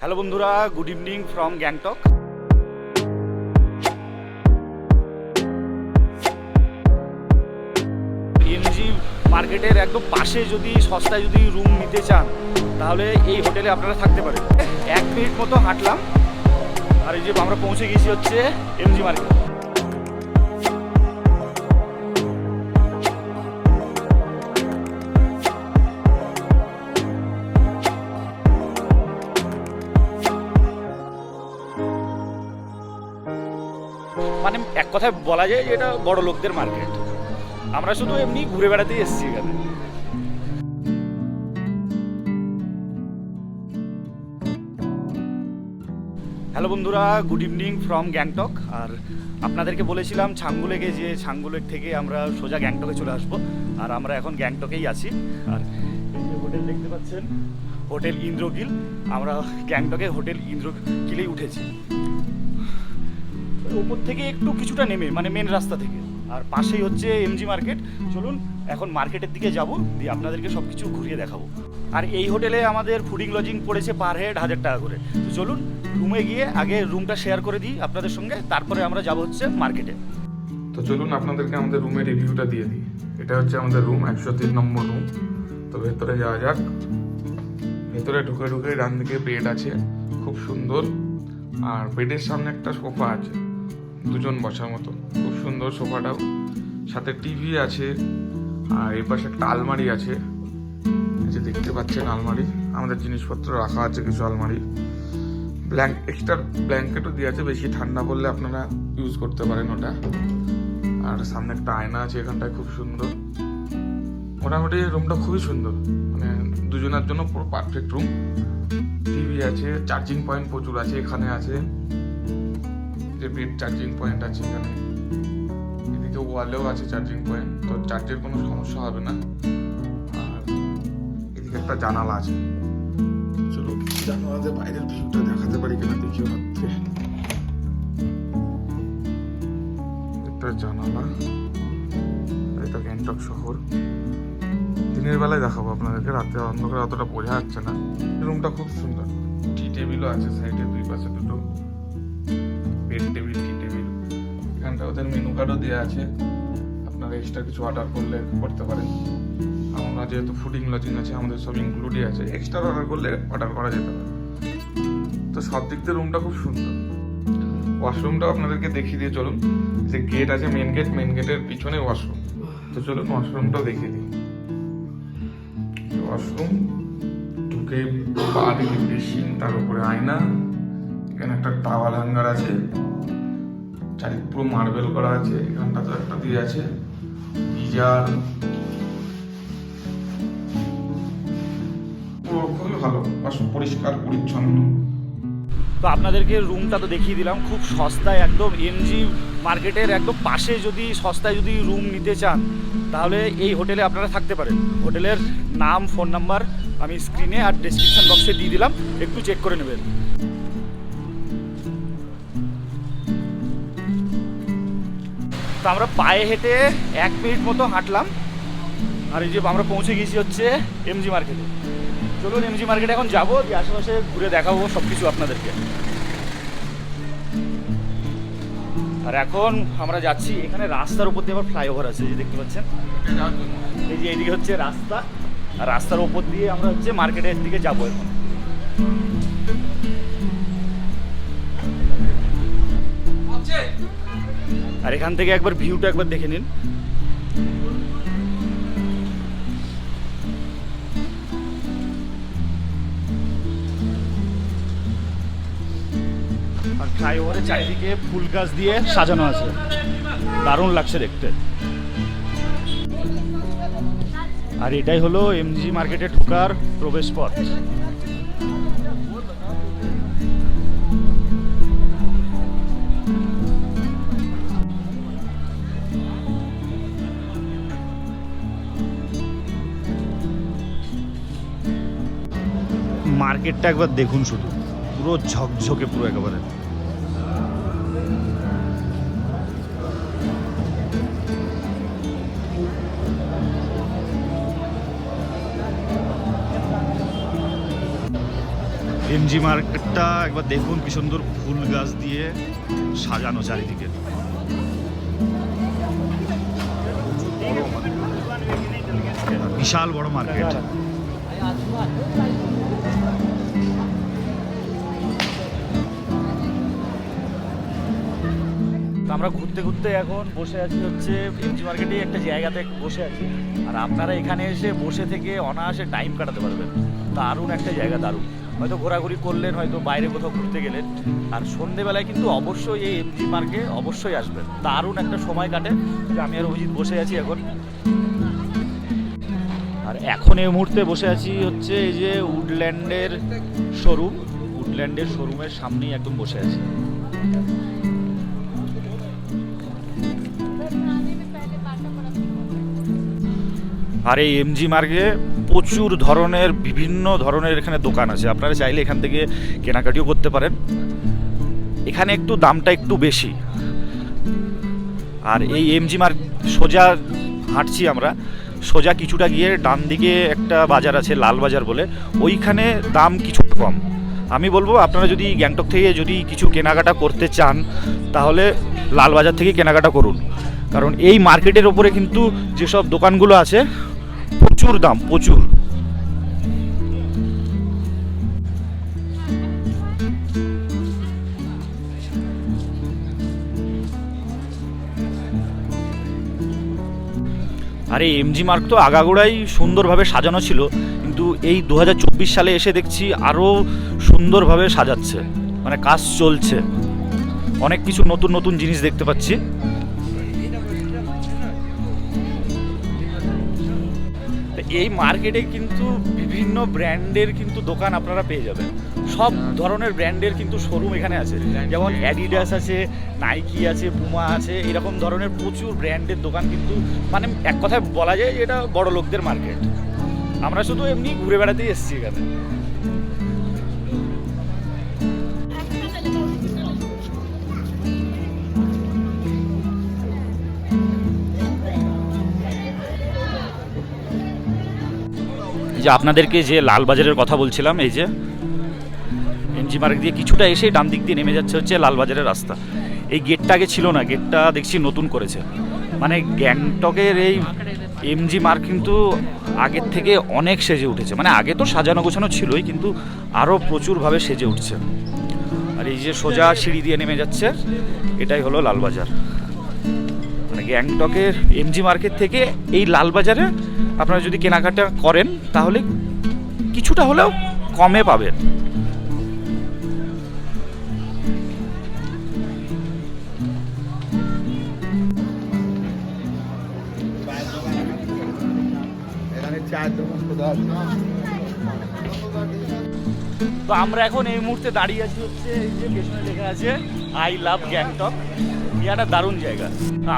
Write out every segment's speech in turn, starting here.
Hello বন্ধুরা good evening from Gangtok M মার্কেটের একদম পাশে যদি, সস্তায় যদি রুম নিতে চান, তাহলে এই হোটেলে আপনারা থাকতে পারেন। এক মিনিট মতো হাঁটলাম, আর এই যে আমরা পৌঁছে গেছি হচ্ছে এমজি মার্কেট এক কথায় বলা যায় যে এটা বড় লোকদের মার্কেট। আমরা শুধু এমনি ঘুরে বেড়াতেই এসেছি এখানে। হ্যালো বন্ধুরা, গুড ইভিনিং ফ্রম গ্যাংটক। আর আপনাদেরকে বলেছিলাম ছাঙ্গুলেকে যে ছাঙ্গুলের থেকে আমরা সোজা গ্যাংটকে চলে আসব। আর আমরা এখন গ্যাংটকেই আছি। আর হোটেল দেখতে পাচ্ছেন, হোটেল ইন্দ্রগিল। আমরা গ্যাংটকে হোটেল ইন্দ্রগিলেই উঠেছি। ওপর থেকে একটু কিছুটা নেমে মানে মেন রাস্তা থেকে। আর পাশেই হচ্ছে এমজি মার্কেট চলুন, এখন মার্কেটের দিকে যাব, দিয়ে আপনাদেরকে সব কিছু ঘুরিয়ে দেখাবো। আর এই হোটেলে আমাদের ফুডিং লজিং পড়েছে পার হেড হাজার টাকা করে। তো চলুন রুমে গিয়ে আগে রুমটা শেয়ার করে দিই আপনাদের সঙ্গে, তারপরে আমরা যাব হচ্ছে মার্কেটে তো চলুন, আপনাদেরকে আমাদের রুমের রিভিউটা দিয়ে দিই। এটা হচ্ছে আমাদের রুম একশো তিন নম্বর রুম তো ভেতরে যাওয়া যাক। ভেতরে ঢুকে ঢুকে ডান দিকে বেড আছে, খুব সুন্দর। আর বেডের সামনে একটা সোফা আছে। দুজন বসার মতো। খুব সুন্দর সোফাটাও। সাথে টিভি আছে, আর এর পাশে একটা আলমারি আছে। যে দেখতে পাচ্ছেন আলমারি। আমাদের জিনিসপত্র রাখা আছে কিছু আলমারি। ব্ল্যাঙ্ক এক্সট্রা ব্ল্যাঙ্কেটও দিয়ে আছে, বেশি ঠান্ডা পড়লে আপনারা ইউজ করতে পারেন ওটা। আর সামনে একটা আয়না আছে এখানটায়, খুব সুন্দর। মোটামুটি রুমটা খুবই সুন্দর। মানে দুজনের জন্য পুরো পারফেক্ট রুম টিভি আছে চার্জিং পয়েন্ট প্রচুর আছে, এখানে আছে। যে চার্জিং পয়েন্ট আছে এখানে। এদিকে ওয়ালেও আছে চার্জিং পয়েন্ট তো চার্জের কোনো সমস্যা হবে না। আর এদিকে একটা জানালা আছে। চলো জানালাতে বাইরের ভিউটা দেখাতে পারি কিনা দেখি ভাবতে একটা জানালা এটা গ্যাংটক শহর। দিনের বেলায় দেখাবো আপনাদেরকে, রাতে অন্ধকারে অতটা বোঝা যাচ্ছে না। রুমটা খুব সুন্দর। টি টেবিলও আছে সাইডে, দুই পাশে দুটো। বেড টেবিল টি টেবিল এখানটা ওদের মেনু কার্ডও দেওয়া আছে। আপনারা এক্সট্রা কিছু অর্ডার করলে করতে পারেন। আমরা যেহেতু ফুডিং লজিং আছে, আমাদের সব ইনক্লুডই আছে। এক্সট্রা অর্ডার করলে অর্ডার করা যেতে পারে। তো সব দিক দিয়ে রুমটা খুব সুন্দর। ওয়াশরুমটাও আপনাদেরকে দেখিয়ে দিয়ে চলুন। যে গেট আছে মেন গেট মেন গেটের পিছনে ওয়াশরুম তো চলুন ওয়াশরুমটাও দেখিয়ে দিই। ওয়াশরুম ঢুকে পা দিকে তার উপরে আয়না। এখানে একটা টাওয়াল হ্যাঙ্গার আছে। চারিদিক পুরো মার্বেল করা আছে, এখানটা তো একটা দিয়ে আছে। গিজার খুবই ভালো পরিষ্কার, পরিচ্ছন্ন। তো আপনাদেরকে রুমটা তো দেখিয়ে দিলাম, খুব সস্তায় একদম এমজি মার্কেটের একদম পাশে যদি, সস্তায় যদি রুম নিতে চান, তাহলে এই হোটেলে আপনারা থাকতে পারেন। হোটেলের নাম ফোন নাম্বার আমি স্ক্রিনে আর ডেসক্রিপশন বক্সে দিয়ে দিলাম, একটু চেক করে নেবেন। আমরা পায়ে হেঁটে এক মিনিট মতো হাঁটলাম। আর এই যে আমরা পৌঁছে গেছি হচ্ছে এমজি মার্কেটে চলুন এমজি মার্কেটে এখন যাব দিয়ে আশেপাশে ঘুরে দেখাবো সব কিছু আপনাদেরকে। আর এখন আমরা যাচ্ছি, এখানে রাস্তার উপর দিয়ে আবার ফ্লাইওভার আছে যে দেখতে পাচ্ছেন। এই যে এইদিকে হচ্ছে রাস্তা, আর রাস্তার উপর দিয়ে আমরা হচ্ছে মার্কেটের দিকে যাব এখন। আর এখান থেকে একবার ভিউটা একবার দেখে নিন। আর ফ্লাইওভারের চারিদিকে ফুল গাছ দিয়ে সাজানো আছে। দারুণ লাগছে দেখতে। আর এটাই হলো এমজি মার্কেটে ঢোকার প্রবেশ পথ। মার্কেটটা একবার দেখুন শুধু। পুরো ঝকঝকে, পুরো একেবারে। এমজি মার্কেটটা একবার দেখুন কি সুন্দর ফুল গাছ দিয়ে সাজানো চারিদিকে। বিশাল বড় মার্কেট। তো আমরা ঘুরতে ঘুরতে এখন বসে আছি হচ্ছে এমজি মার্কেটে একটা জায়গাতে বসে আছি। আর আপনারা এখানে এসে বসে থেকে অনায়াসে টাইম কাটাতে পারবেন। দারুণ একটা জায়গা, দারুণ। হয়তো ঘোরাঘুরি করলেন, হয়তো বাইরে কোথাও ঘুরতে গেলেন। আর সন্ধেবেলায় কিন্তু অবশ্যই এই এমজি মার্কে অবশ্যই আসবেন। দারুণ একটা সময় কাটে। যে আমি আর অভিজিৎ বসে আছি এখন। আর এখন এই মুহূর্তে বসে আছি হচ্ছে এই যে উডল্যান্ডের শোরুম উডল্যান্ডের শোরুমের সামনেই একদম বসে আছি। আর এই এমজি মার্গে প্রচুর ধরনের, বিভিন্ন ধরনের এখানে দোকান আছে। আপনারা চাইলে এখান থেকে কেনাকাটিও করতে পারেন। এখানে একটু দামটা একটু বেশি। আর এই এমজি মার্গ সোজা হাঁটছি আমরা। সোজা কিছুটা গিয়ে ডান দিকে একটা বাজার আছে, লাল বাজার বলে। ওইখানে দাম কিছু কম। আমি বলব, আপনারা যদি গ্যাংটক থেকে যদি কিছু কেনাকাটা করতে চান, তাহলে লাল বাজার থেকে কেনাকাটা করুন। কারণ এই মার্কেটের ওপরে কিন্তু যেসব দোকানগুলো আছে প্রচুর দাম, প্রচুর। আরে এমজি মার্ক তো আগাগোড়াই সুন্দরভাবে সাজানো ছিল, কিন্তু এই দু হাজার চব্বিশ সালে এসে দেখছি আরও সুন্দরভাবে সাজাচ্ছে মানে কাজ চলছে। অনেক কিছু নতুন নতুন জিনিস দেখতে পাচ্ছি। এই মার্কেটে কিন্তু বিভিন্ন ব্র্যান্ডের কিন্তু দোকান আপনারা পেয়ে যাবেন। সব ধরনের ব্র্যান্ডের কিন্তু শোরুম এখানে আছে। যেমন অ্যাডিডাস আছে নাইকি আছে পুমা আছে, এরকম ধরনের প্রচুর ব্র্যান্ডের দোকান কিন্তু মানে এক কথায় বলা যায় যে এটা বড় লোকদের মার্কেট। আমরা শুধু এমনি ঘুরে বেড়াতেই এসেছি এখানে। যে আপনাদেরকে যে লালবাজারের কথা বলছিলাম, এই যে এমজি মার্ক দিয়ে কিছুটা এসে ডান দিক দিয়ে নেমে যাচ্ছে হচ্ছে লালবাজারের রাস্তা। এই গেটটা আগে ছিল না গেটটা দেখছি নতুন করেছে। মানে গ্যাংটকের এই এমজি মার্ক কিন্তু আগের থেকে অনেক সেজে উঠেছে। মানে আগে তো সাজানো গোছানো ছিলই, কিন্তু আরও প্রচুরভাবে সেজে উঠছে। আর এই যে সোজা সিঁড়ি দিয়ে নেমে যাচ্ছে, এটাই হলো লালবাজার। গ্যাংটকের এমজি মার্কেট থেকে এই লালবাজারে আপনারা যদি কেনাকাটা করেন, তাহলে কিছুটা হলেও কমে পাবেন। তো আমরা এখন এই মুহূর্তে দাঁড়িয়ে আছি হচ্ছে এই যে পেছনে লেখা আছে আই লাভ গ্যাংটক এটা দারুণ জায়গা।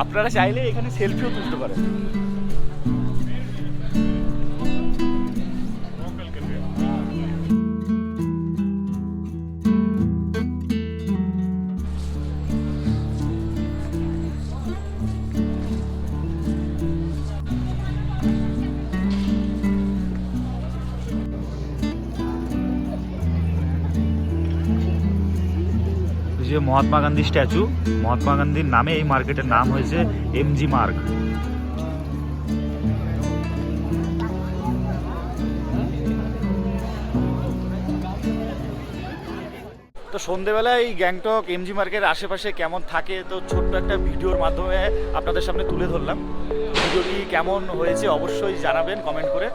আপনারা চাইলে এখানে সেলফিও তুলতে পারেন। যে মহাত্মা গান্ধী স্ট্যাচু, মহাত্মা গান্ধীর নামে এই মার্কেটের নাম হয়েছে এমজি মার্গ তো সন্ধেবেলায় এই গ্যাংটক এমজি মার্কের আশেপাশে কেমন থাকে? তো ছোট্ট একটা ভিডিওর মাধ্যমে আপনাদের সামনে তুলে ধরলাম। ভিডিওটি কেমন হয়েছে অবশ্যই জানাবেন কমেন্ট করে।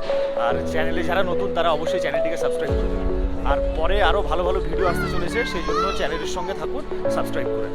আর চ্যানেলে যারা নতুন, তারা অবশ্যই চ্যানেলটিকে সাবস্ক্রাইব করে দেবেন। আর পরে আরও ভালো ভালো ভিডিও আসতে চলেছে, সেই জন্য চ্যানেলের সঙ্গে থাকুন সাবস্ক্রাইব করে